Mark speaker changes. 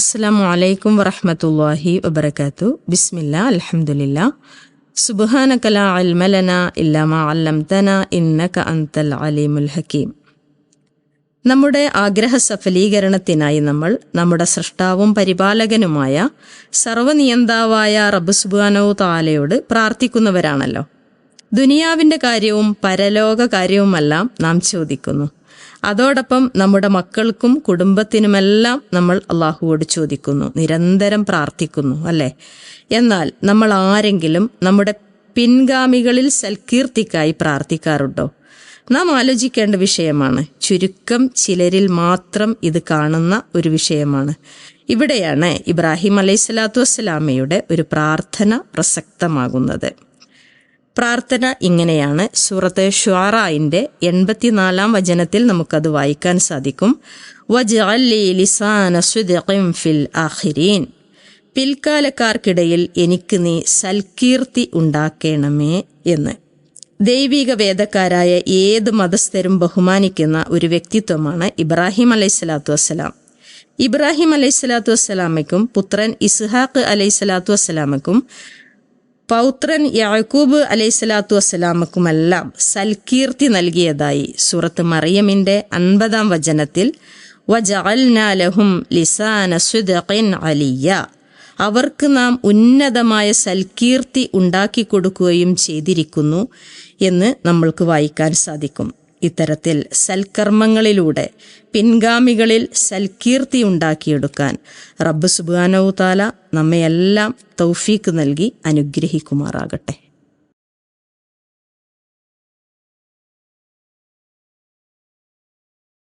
Speaker 1: അസ്സലാമു അലൈക്കും വറഹ്മത്തുള്ളാഹി വബറകാതു ബിസ്മില്ല അലഹമുല്ല സുബാന ലാ അൽമലന ലനാ ഇല്ലാ മാ അല്ലംതനാ ഇന്നക അൻതൽ അലീമുൽ ഹക്കീം. നമ്മുടെ ആഗ്രഹ സഫലീകരണത്തിനായി നമ്മൾ നമ്മുടെ സൃഷ്ടാവും പരിപാലകനുമായ സർവനിയന്താവായ റബ്ബ് സുബാനോ താലയോട് പ്രാർത്ഥിക്കുന്നവരാണല്ലോ. ദുനിയാവിന്റെ കാര്യവും പരലോക കാര്യവുമെല്ലാം നാം ചോദിക്കുന്നു. അതോടൊപ്പം നമ്മുടെ മക്കൾക്കും കുടുംബത്തിനുമെല്ലാം നമ്മൾ അള്ളാഹുവോട് ചോദിക്കുന്നു നിരന്തരം പ്രാർത്ഥിക്കുന്നു അല്ലേ? എന്നാൽ നമ്മൾ ആരെങ്കിലും നമ്മുടെ പിൻഗാമികളിൽ സൽകീർത്തിക്കായി പ്രാർത്ഥിക്കാറുണ്ടോ? നാം ആലോചിക്കേണ്ട വിഷയമാണ് ചുരുക്കം ചിലരിൽ മാത്രം ഇത് കാണുന്ന ഒരു വിഷയമാണ്. ഇവിടെയാണ് ഇബ്രാഹിം അലൈഹി സ്വലാത്തു വസ്സലാമയുടെ ഒരു പ്രാർത്ഥന പ്രസക്തമാകുന്നത്. പ്രാർത്ഥന ഇങ്ങനെയാണ്. സൂറത്ത് ഷ്വാറായിന്റെ എൺപത്തിനാലാം വചനത്തിൽ നമുക്കത് വായിക്കാൻ സാധിക്കും. ഫിൽ ആഖിരീൻ. പിൽക്കാലക്കാർക്കിടയിൽ എനിക്ക് നീ സൽകീർത്തി ഉണ്ടാക്കണമേ എന്ന്. ദൈവിക വേദക്കാരായ ഏത് മതസ്ഥരും ബഹുമാനിക്കുന്ന ഒരു വ്യക്തിത്വമാണ് ഇബ്രാഹിം അലൈഹി സ്വലാത്തു വസ്സലാം. ഇബ്രാഹിം അലൈഹി സ്വലാത്തു വസ്സലാമയ്ക്കും പുത്രൻ ഇസ്ഹാഖ് അലൈഹി സ്വലാത്തു വസ്സലാമയ്ക്കും പൗത്രൻ യാക്കൂബ് അലൈഹി സ്വലാത്തു വസ്സലാമക്കുമെല്ലാം സൽകീർത്തി നൽകിയതായി സൂറത്ത് മറിയമിന്റെ അൻപതാം വചനത്തിൽ ലിസാന സുദഖിൻ അലിയ അവർക്ക് നാം ഉന്നതമായ സൽകീർത്തി ഉണ്ടാക്കി കൊടുക്കുകയും ചെയ്തിരിക്കുന്നു എന്ന് നമ്മൾക്ക് വായിക്കാൻ സാധിക്കും. ഇത്തരത്തിൽ സൽക്കർമ്മങ്ങളിലൂടെ പിൻഗാമികളിൽ സൽകീർത്തി ഉണ്ടാക്കിയെടുക്കാൻ റബ്ബ് സുബാനവു താല നമ്മയെല്ലാം തൗഫീക്ക് നൽകി അനുഗ്രഹിക്കുമാറാകട്ടെ.